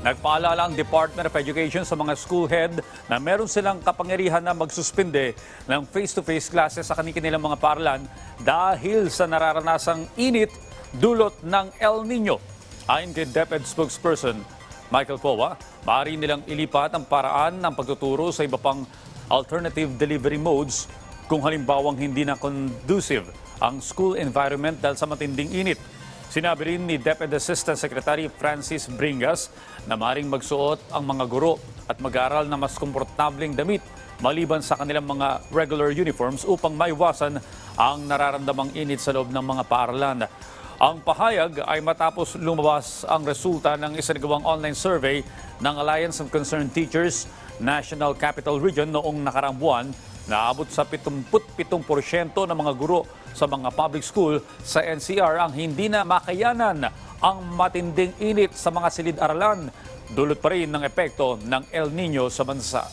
Nagpaalala ang Department of Education sa mga school head na meron silang kapangyarihan na magsuspinde ng face-to-face classes sa kanilang mga paaralan dahil sa nararanasang init dulot ng El Nino. Ayon kay DepEd spokesperson Michael Powa, maaari nilang ilipat ang paraan ng pagtuturo sa iba pang alternative delivery modes kung halimbawang hindi na conducive ang school environment dahil sa matinding init. Sinabi rin ni DepEd Assistant Secretary Francis Bringas na maring magsuot ang mga guro at mag-aral na mas komportableng damit maliban sa kanilang mga regular uniforms upang maiwasan ang nararamdamang init sa loob ng mga paaralan. Ang pahayag ay matapos lumabas ang resulta ng isinagawang online survey ng Alliance of Concerned Teachers National Capital Region noong nakaraang buwan na abot sa 77% ng mga guro sa mga public school sa NCR ang hindi na makayanan ang matinding init sa mga silid-aralan. Dulot pa rin ng epekto ng El Nino sa bansa.